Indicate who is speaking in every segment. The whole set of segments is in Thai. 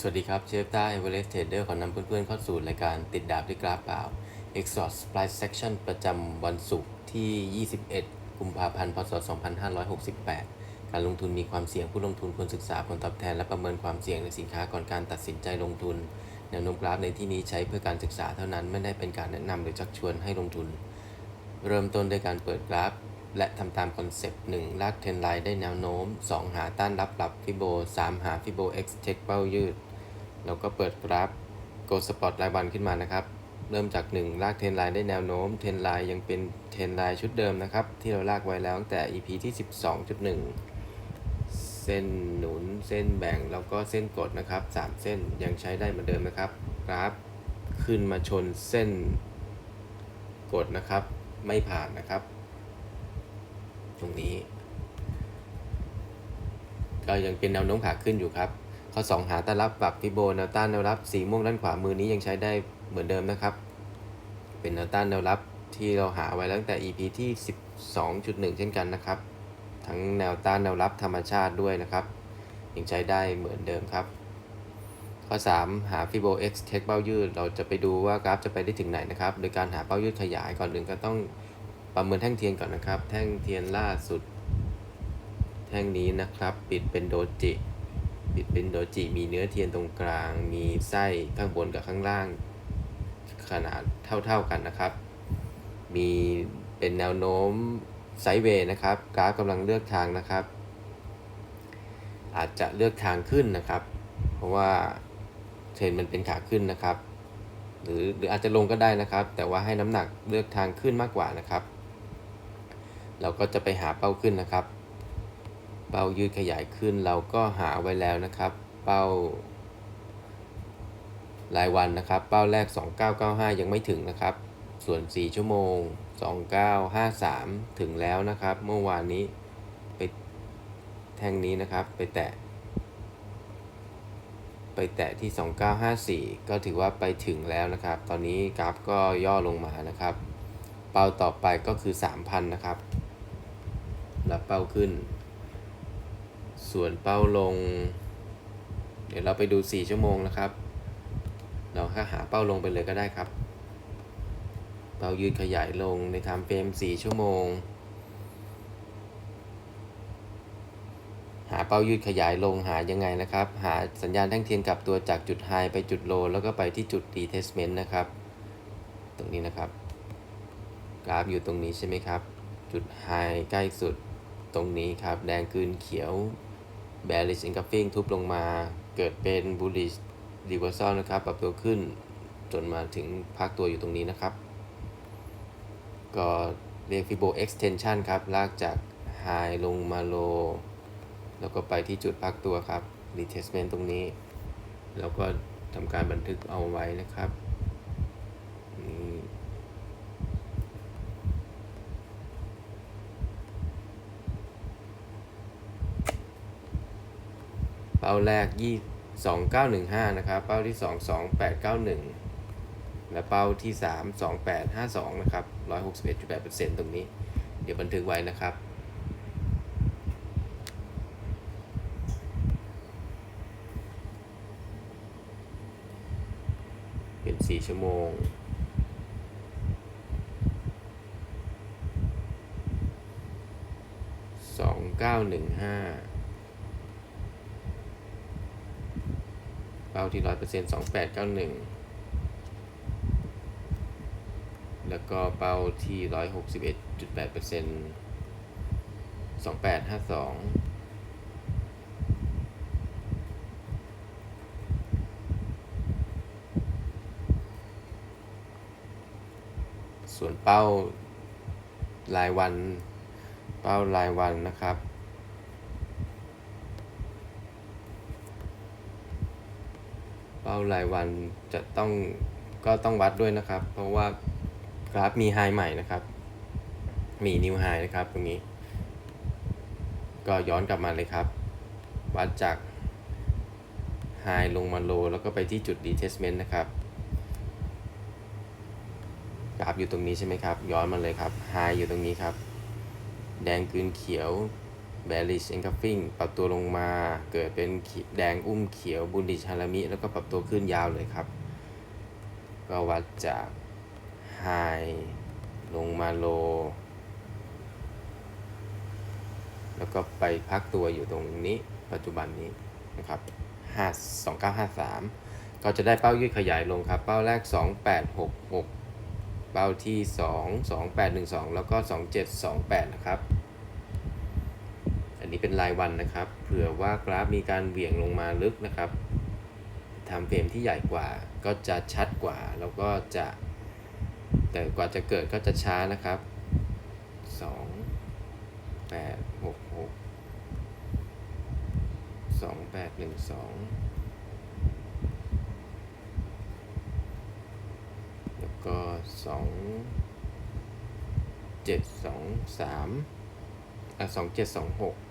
Speaker 1: สวัสดีครับ เชฟต้าเอเวอเรสต์เทรดเดอร์ขอนำเพื่อนๆเข้าสู่รายการติดดาบด้วยกราฟเปล่า Exhaust Price Section ประจำวันศุกร์ที่ 21 กุมภาพันธ์ พศ 2568 การลงทุนมีความเสี่ยงผู้ลงทุนควรศึกษาผลตอบแทนและประเมินความเสี่ยงในสินค้าก่อนการตัดสินใจลงทุน แนวโน้มกราฟในที่นี้ใช้เพื่อการศึกษาเท่านั้นไม่ได้เป็นการแนะนำหรือชักชวนให้ลงทุน เริ่มต้นด้วยการเปิดกราฟ และทำตามคอนเซปต์ 1. ลากเทรนไลน์ได้แนวโน้ม 2. หาต้านรับหลับฟิโบ 3. หาฟิโบ X เช็คเป้ายืด แล้วก็เปิดกราฟ Go Spot รายวันขึ้นมานะครับ เริ่มจาก 1 ลากเทนไลน์ได้แนวโน้มเทนไลน์ยังเป็นเทนไลน์ชุดเดิมนะครับ ที่เราลากไว้แล้วตั้งแต่ EP ที่ 12.1 เส้นหนุนเส้นแบ่งแล้วก็เส้นกดนะครับ 3 เส้นยังใช้ได้เหมือนเดิมนะครับ กราฟขึ้นมาชนเส้นกดนะครับ ไม่ผ่านนะครับ ตรงนี้ ก็ยังเป็นแนวโน้มขาขึ้นอยู่ครับ ข้อ 2 หาต้านรับปรับฟิโบแนวต้านแนวรับสีม่วงด้านขวามือนี้ยังใช้ได้เหมือนเดิมนะครับ เป็นแนวต้านแนวรับที่เราหาไว้ตั้งแต่ EP ที่ 12.1 เช่นกันนะครับ ทั้งแนวต้านแนวรับธรรมชาติด้วยนะครับ ยังใช้ได้เหมือนเดิมครับ ข้อ 3 หาฟิโบ X เทคเป้ายืด เราจะไปดูว่ากราฟจะไปได้ถึงไหนนะครับ โดยการหาเป้ายืดขยายก่อนหนึ่งก็ต้องประเมินแท่งเทียนก่อนนะครับ แท่งเทียนล่าสุด แท่งนี้นะครับ ปิดเป็นโดจิ ปิดเป็นโดจิ มีเนื้อเทียนตรงกลาง มีไส้ข้างบนกับข้างล่าง ขนาดเท่าๆกันนะครับ มีเป็นแนวโน้มไซด์เวย์นะครับ กราฟกำลังเลือกทางนะครับ อาจจะเลือกทางขึ้นนะครับ เพราะว่าเทรนมันเป็นขาขึ้นนะครับ หรือหรืออาจจะลงก็ได้นะครับ แต่ว่าให้น้ำหนักเลือกทางขึ้นมากกว่านะครับ เราก็จะไปหาเป้าขึ้นนะครับ เป้ายืดขยายขึ้นเราก็หาไว้แล้วนะครับ เป้ารายวันนะครับ เป้าแรก 2995 ยังไม่ถึงนะครับ ส่วน 4 ชั่วโมง 2953 ถึงแล้วนะครับ เมื่อวานนี้ไปแท่งนี้นะครับไปแตะ ไปแตะที่ 2954 ก็ถือว่าไปถึงแล้วนะครับ ตอนนี้กราฟก็ย่อลงมานะครับ เป้าต่อไปก็คือ 3,000 นะครับ รับเป้าขึ้น ส่วนเป้าลง เดี๋ยวเราไปดู 4 ชั่วโมงนะครับ เราแค่หาเป้าลงไปเลยก็ได้ครับ เป้ายืดขยายลงในไทม์เฟรม 4 ชั่วโมง หาเป้ายืดขยายลงหายังไงนะครับ หาสัญญาณแท่งเทียนกลับตัวจากจุดไฮไปจุดโลแล้วก็ไปที่จุด retestment นะครับ ตรงนี้นะครับ กราฟอยู่ตรงนี้ใช่ไหมครับ จุดไฮใกล้สุดตรงนี้ครับ แดงคืนเขียว bearish engulfing ทุบลงมา เกิดเป็น bullish reversal นะครับ ปรับตัวขึ้น จนมาถึงพักตัวอยู่ตรงนี้นะครับ ก็เรียก Fibo extension ครับ ลากจาก high ลงมา low แล้วก็ไปที่จุดพักตัวครับ retestment ตรงนี้ แล้วก็ทำการบันทึกเอาไว้นะครับนี่เป้า แรกยี่สองเก้าหนึ่งห้านะครับ เป้าที่สองสองแปดเก้าหนึ่งและเป้าที่สามสองแปดห้าสองนะครับร้อยหกสิบเอ็ดจุดแปดเปอร์เซ็นต์ตรงนี้ เดี๋ยวบันทึกไว้นะครับเป็นสี่ชั่วโมงสองเก้าหนึ่งห้า เป้าที่ร้อยเปอร์เซ็นต์สองแปดเก้าหนึ่งแล้วก็เป้าที่ร้อยหกสิบเอ็ดจุดแปดเปอร์เซ็นต์สองแปดห้าสองส่วนเป้ารายวัน เป้ารายวันนะครับ เป้ารายวันจะต้องก็ต้องวัดด้วยนะครับ เพราะว่ากราฟมีไฮใหม่นะครับ มีนิวไฮนะครับตรงนี้ ก็ย้อนกลับมาเลยครับ วัดจากไฮลงมาโลแล้วก็ไปที่จุด retestment นะครับกราฟอยู่ตรงนี้ใช่ไหมครับ ย้อนมาเลยครับไฮอยู่ตรงนี้ครับ แดงกืนเขียว bearish engulfing ปรับตัวลงมาเกิดเป็นแดงอุ้มเขียว bullish ฮารามิแล้วก็ปรับตัวขึ้นยาวเลยครับ ก็วัดจาก high ลงมา low แล้วก็ไปพักตัวอยู่ตรงนี้ปัจจุบันนี้นะครับ5 2953 ก็จะได้เป้ายืดขยายลงครับ เป้าแรก 2866 เป้าที่ 2 2812 แล้วก็ 2728 นะครับ นี้เป็นรายวันนะครับ เผื่อว่ากราฟมีการเหวี่ยงลงมาลึกนะครับทำเฟรมที่ใหญ่กว่าก็จะชัดกว่า แล้วก็จะ แต่กว่าจะเกิดก็จะช้านะครับ2 8 6 6 2 8 1 2 แล้วก็ 2 7 2 3อะ2 7 2 6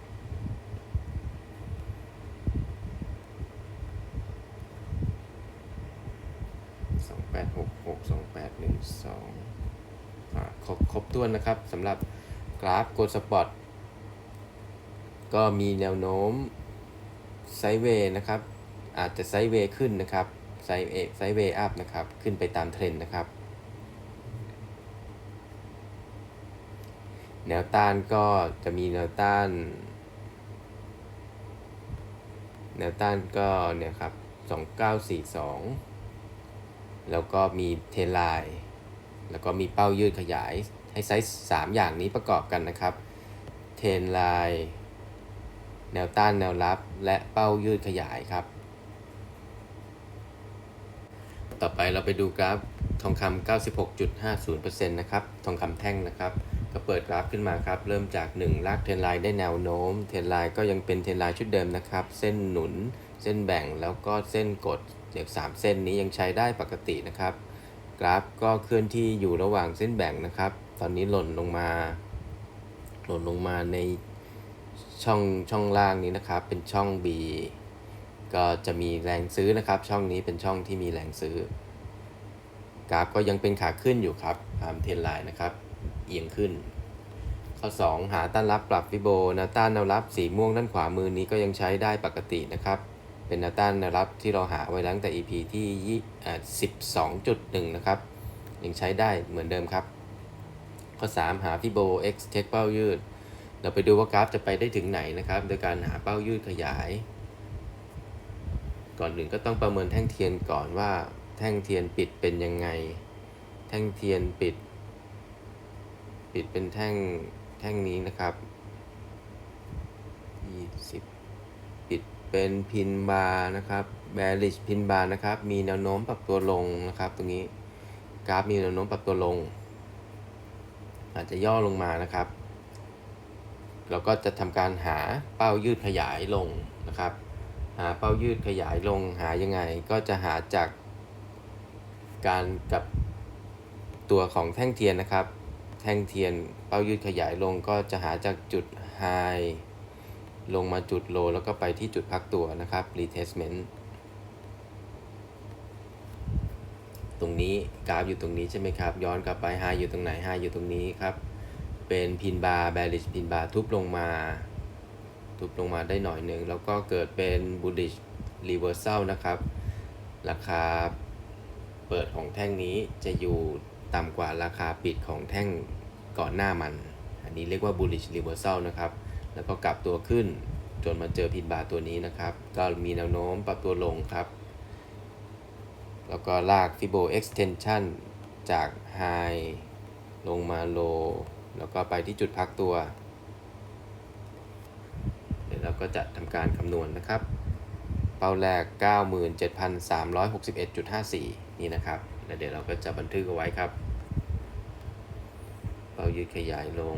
Speaker 1: สองครบครบถ้วนนะครับสำหรับกราฟโกลสปอตก็มีแนวโน้มไซเวย์นะครับ อาจจะไซเวย์ขึ้นนะครับไซด์เอไซเวย์อัพนะครับ ขึ้นไปตามเทรนด์นะครับ แนวต้านก็จะมีแนวต้าน แนวต้านก็เนี่ยครับ 2942 แล้วก็มีเทรนไลน์ แล้วก็มีเป้ายืดขยายให้ไซส์3อย่างนี้ประกอบกันนะครับ เทนไลน์แนวต้านแนวรับ และเป้ายืดขยายครับ ต่อไปเราไปดูกราฟทองคำ96.50%นะครับ ทองคำแท่งนะครับ ก็เปิดกราฟขึ้นมาครับ เริ่มจาก 1 ลากเทนไลน์ได้แนวโน้ม เทนไลน์ก็ยังเป็นเทนไลน์ชุดเดิมนะครับ เส้นหนุน เส้นแบ่ง แล้วก็เส้นกดเดี๋ยว3เส้นนี้ยังใช้ได้ปกตินะครับ กราฟก็เคลื่อนที่อยู่ระหว่างเส้นแบ่งนะครับ ตอนนี้หล่นลงมา หล่นลงมาในช่องช่องล่างนี้นะครับ เป็นช่อง B ก็จะมีแรงซื้อนะครับ ช่องนี้เป็นช่องที่มีแรงซื้อ กราฟก็ยังเป็นขาขึ้นอยู่ครับตามเทรนไลน์นะครับ เอียงขึ้น ข้อ 2 หาต้านรับปรับฟิโบนวต้านแนวรับสีม่วงด้านขวามือนี้ก็ยังใช้ได้ปกตินะครับ เป็นแนวต้านแนวรับที่เราหาไว้ตั้งแต่ EP ที่12.1นะครับ ยังใช้ได้เหมือนเดิมครับ ข้อ 3 หาฟิโบ X เทคเป้ายืด เราไปดูว่ากราฟจะไปได้ถึงไหนนะครับ โดยการหาเป้ายืดขยาย ก่อนหนึ่งก็ต้องประเมินแท่งเทียนก่อนว่าแท่งเทียนปิดเป็นยังไง แท่งเทียนปิด ปิดเป็นแท่งแท่งนี้นะครับ20 เป็นพินบาร์นะครับ bearish พินบาร์นะครับ มีแนวโน้มปรับตัวลงนะครับ ตรงนี้กราฟมีแนวโน้มปรับตัวลง อาจจะย่อลงมานะครับเราก็จะทำการหาเป้ายืดขยายลงนะครับ หาเป้ายืดขยายลงหายังไงก็จะหาจากการกับตัวของแท่งเทียนนะครับ แท่งเทียนเป้ายืดขยายลงก็จะหาจากจุด high ลงมาจุด low แล้วก็ไปที่จุดพักตัวนะครับ retestment ตรงนี้กราฟอยู่ตรงนี้ใช่ไหมครับ ย้อนกลับไป high อยู่ตรงไหน high อยู่ตรงนี้ครับ เป็นพินบาร์ bearish พินบาร์ทุบลงมา ทุบลงมาได้หน่อยหนึ่ง แล้วก็เกิดเป็น bullish reversal นะครับ ราคาเปิดของแท่งนี้จะอยู่ต่ำกว่าราคาปิดของแท่งก่อนหน้ามัน อันนี้เรียกว่า bullish reversal นะครับ แล้วก็กลับตัวขึ้น จนมาเจอพินบาร์ตัวนี้นะครับ ก็มีแนวโน้มปรับตัวลงครับ แล้วก็ลาก Fibo extension จาก high ลงมา low แล้วก็ไปที่จุดพักตัว เดี๋ยวเราก็จะทำการคำนวณนะครับ เป้าแรก 97,361.54 นี่นะครับ แล้วเดี๋ยวเราก็จะบันทึกเอาไว้ครับ เป้ายืดขยายลง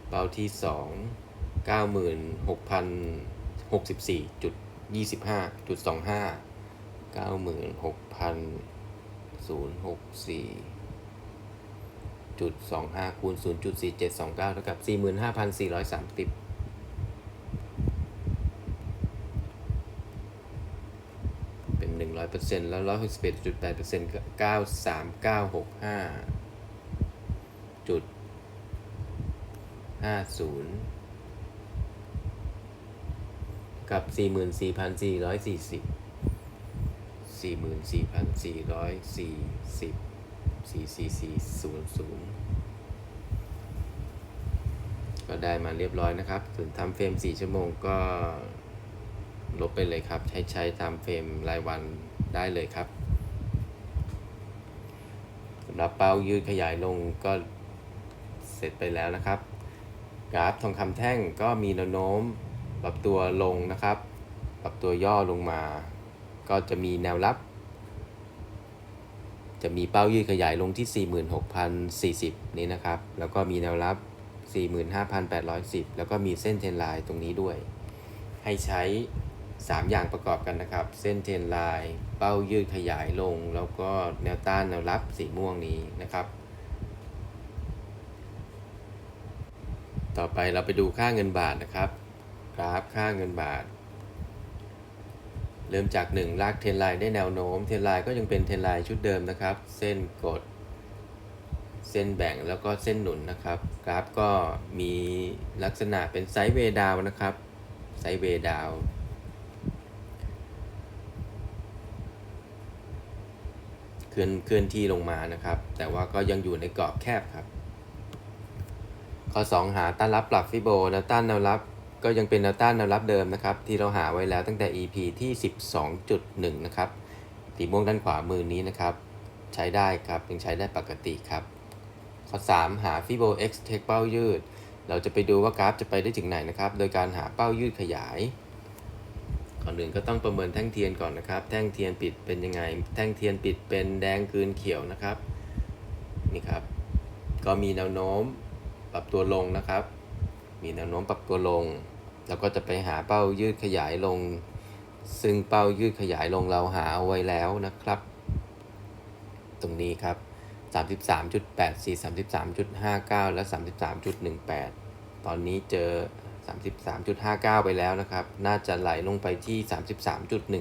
Speaker 1: เป้าที่สองเก้าหมื่นหกพันหกสิบสี่จุดยี่สิบห้าจุดสองห้าเก้าหมื่นหกพันศูนย์หกสี่จุดสองห้าคูณศูนย์จุดสี่เจ็ดสองเก้าเท่ากับสี่หมื่นห้าพันสี่ร้อยสามสิบเป็นหนึ่งร้อยเปอร์เซ็นต์แล้วร้อยหกสิบเอ็ดจุดแปดเปอร์เซ็นต์ก็เก้าสามเก้าหกห้าจุด ห้าศูนย์กับสี่หมื่นสี่พันสี่ร้อยสี่สิบสี่หมื่นสี่พันสี่ร้อยสี่สิบสี่สี่สี่ศูนย์ศูนย์ก็ได้มาเรียบร้อยนะครับส่วนทำเฟรมสี่ชั่วโมงก็ลบไปเลยครับ ใช้ใช้ทำเฟรมรายวันได้เลยครับสำหรับเป้ายืดขยายลงก็เสร็จไปแล้วนะครับ กราฟทองคำแท่งก็มีแนวโน้มปรับตัวลงนะครับ ปรับตัวย่อลงมา ก็จะมีแนวรับ จะมีเป้ายืดขยายลงที่ 46,040 นี้นะครับ แล้วก็มีแนวรับ 45,810 แล้วก็มีเส้นเทรนไลน์ตรงนี้ด้วย ให้ใช้ 3 อย่างประกอบกันนะครับ เส้นเทรนไลน์เป้ายืดขยายลง แล้วก็แนวต้านแนวรับสีม่วงนี้นะครับ ต่อไปเราไปดูค่าเงินบาทนะครับ กราฟค่าเงินบาท เริ่มจาก 1 ลากเทนไลน์ได้แนวโน้ม เทนไลน์ก็ยังเป็นเทนไลน์ชุดเดิมนะครับ เส้นกด เส้นแบ่งแล้วก็เส้นหนุนนะครับ กราฟก็มีลักษณะเป็นไซด์เวดาวนะครับ ไซด์เวดาวเคลื่อนเคลื่อนที่ลงมานะครับ แต่ว่าก็ยังอยู่ในกรอบแคบครับ ข้อ 2 หาต้านรับปรับฟิโบแนวต้านแนวรับก็ยังเป็นแนวต้านแนวรับเดิมนะครับ ที่เราหาไว้แล้วตั้งแต่ EP ที่ 12.1 นะครับสีม่วงด้านขวามือนี้นะครับ ใช้ได้ครับยังใช้ได้ปกติครับ ข้อ 3 หาฟิโบ X เทคเป้ายืด เราจะไปดูว่ากราฟจะไปได้ถึงไหนนะครับ โดยการหาเป้ายืดขยาย ก่อนอื่นก็ต้องประเมินแท่งเทียนก่อนนะครับ แท่งเทียนปิดเป็นยังไง แท่งเทียนปิดเป็นแดงกืนเขียวนะครับนี่ครับ ก็มีแนวโน้ม ปรับตัวลงนะครับ มีแนวโน้มปรับตัวลง แล้วก็จะไปหาเป้ายืดขยายลง ซึ่งเป้ายืดขยายลงเราหาเอาไว้แล้วนะครับ ตรงนี้ครับ 33.84 33.59 และ 33.18 ตอนนี้เจอ 33.59 ไปแล้วนะครับ น่าจะไหลลงไปที่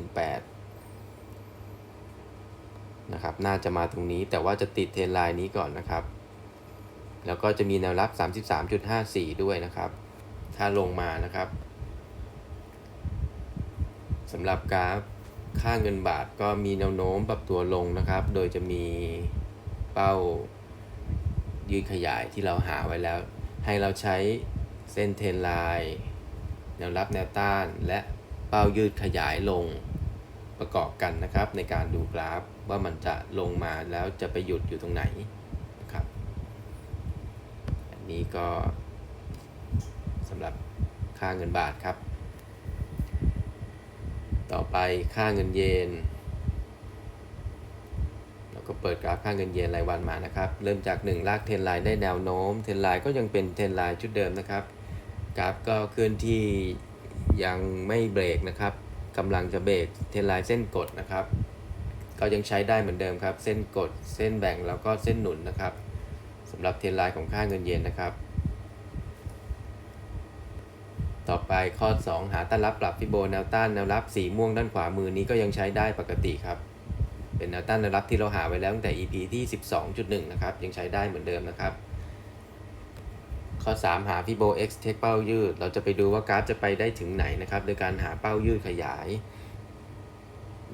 Speaker 1: 33.18นะครับ น่าจะมาตรงนี้แต่ว่าจะติดเทรนไลน์นี้ก่อนนะครับ แล้วก็จะมีแนวรับ 33.54 ด้วยนะครับ ถ้าลงมานะครับสำหรับกราฟค่าเงินบาทก็มีแนวโน้มปรับตัวลงนะครับ โดยจะมีเป้ายืดขยายที่เราหาไว้แล้ว ให้เราใช้เส้นเทรนไลน์แนวรับแนวต้านและเป้ายืดขยายลงประกอบกันนะครับ ในการดูกราฟว่ามันจะลงมาแล้วจะไปหยุดอยู่ตรงไหน นี้ก็สำหรับค่าเงินบาทครับ ต่อไปค่าเงินเยนเราก็เปิดกราฟค่าเงินเยนรายวันมานะครับ เริ่มจาก 1 ลากเทนไลน์ได้แนวโน้ม เทนไลน์ก็ยังเป็นเทนไลน์ชุดเดิมนะครับ กราฟก็เคลื่อนที่ยังไม่เบรกนะครับกำลังจะเบรกเทนไลน์เส้นกดนะครับ ก็ยังใช้ได้เหมือนเดิมครับ เส้นกด เส้นแบ่งแล้วก็เส้นหนุนนะครับำหรับเทรนไลน์ของค่าเงินเยนนะครับ ต่อไปข้อ 2 หาต้านรับปรับฟิโบแนวต้านแนวรับสีม่วงด้านขวามือนี้ก็ยังใช้ได้ปกติครับ เป็นแนวต้านแนวรับที่เราหาไว้แล้วตั้งแต่ EP ที่ 12.1 นะครับ ยังใช้ได้เหมือนเดิมนะครับ ข้อ 3 หาฟิโบ X เทคเป้ายืด เราจะไปดูว่ากราฟจะไปได้ถึงไหนนะครับ โดยการหาเป้ายืดขยาย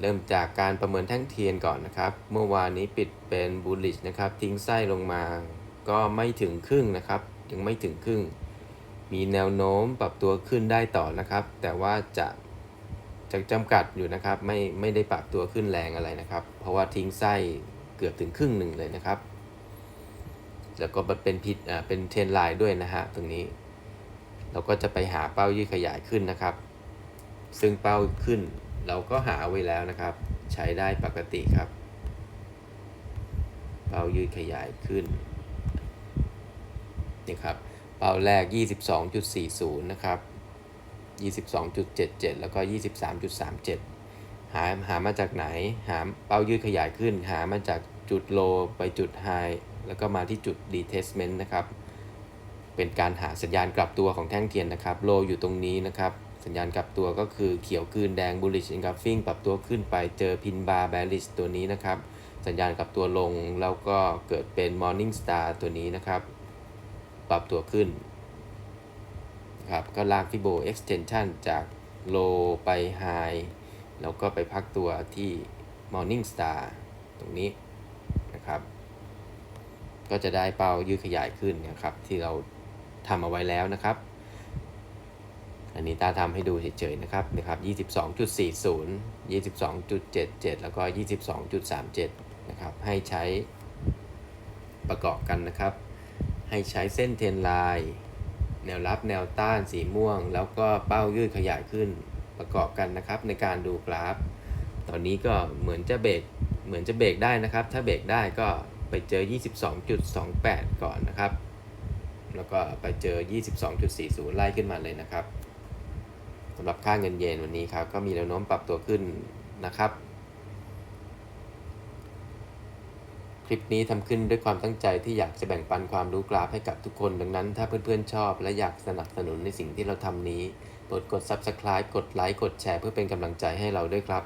Speaker 1: เริ่มจากการประเมินแท่งเทียนก่อนนะครับ เมื่อวานนี้ปิดเป็น bullish นะครับ ทิ้งไส้ลงมา ก็ไม่ถึงครึ่งนะครับ ยังไม่ถึงครึ่ง มีแนวโน้มปรับตัวขึ้นได้ต่อนะครับ แต่ว่าจะจะจำกัดอยู่นะครับ ไม่ไม่ได้ปรับตัวขึ้นแรงอะไรนะครับ เพราะว่าทิ้งไส้เกือบถึงครึ่งหนึ่งเลยนะครับ แล้วก็เป็นพิษอ่าเป็นเทรนไลน์ด้วยนะฮะตรงนี้ เราก็จะไปหาเป้ายืดขยายขึ้นนะครับ ซึ่งเป้าขึ้นเราก็หาไว้แล้วนะครับ ใช้ได้ปกติครับ เป้ายืดขยายขึ้น นี่ครับเป้าแรก 22.40 นะครับ 22.77 แล้วก็ 23.37 หาหามาจากไหน หาเป้ายืดขยายขึ้น หามาจากจุดโลไปจุดไฮแล้วก็มาที่จุด retestment นะครับ เป็นการหาสัญญาณกลับตัวของแท่งเทียนนะครับ โลอยู่ตรงนี้นะครับ สัญญาณกลับตัวก็คือเขียวคืนแดง bullish engulfing ปรับตัวขึ้นไปเจอพินบาร์ bearish ตัวนี้นะครับ สัญญาณกลับตัวลงแล้วก็เกิดเป็น morning star ตัวนี้นะครับ ปรับตัวขึ้นครับก็ลากฟิโบ extension จาก low ไป high แล้วก็ไปพักตัวที่ morning star ตรงนี้นะครับ ก็จะได้เป้ายืดขยายขึ้นนะครับ ที่เราทำเอาไว้แล้วนะครับ อันนี้ตาทำให้ดูเฉยๆนะครับนะครับ22.40 22.77 แล้วก็ 22.37 นะครับ ให้ใช้ประกอบกันนะครับ ให้ใช้เส้นเทนไลน์แนวรับแนวต้านสีม่วง แล้วก็เป้ายืดขยายขึ้นประกอบกันนะครับในการดูกราฟ ตอนนี้ก็เหมือนจะเบรกเหมือนจะเบรกได้นะครับ ถ้าเบรกได้ก็ไปเจอ 22.28 ก่อนนะครับ แล้วก็ไปเจอ 22.40 ไล่ขึ้นมาเลยนะครับสำหรับค่าเงินเยนวันนี้ครับก็มีแนวโน้มปรับตัวขึ้นนะครับ คลิปนี้ทำขึ้นด้วยความตั้งใจที่อยากจะแบ่งปันความรู้กราฟให้กับทุกคน ดังนั้น ถ้าเพื่อนๆชอบ และอยากสนับสนุนในสิ่งที่เราทำนี้โปรดกด subscribe กดไลค์กดแชร์เพื่อเป็นกำลังใจให้เราด้วยครับ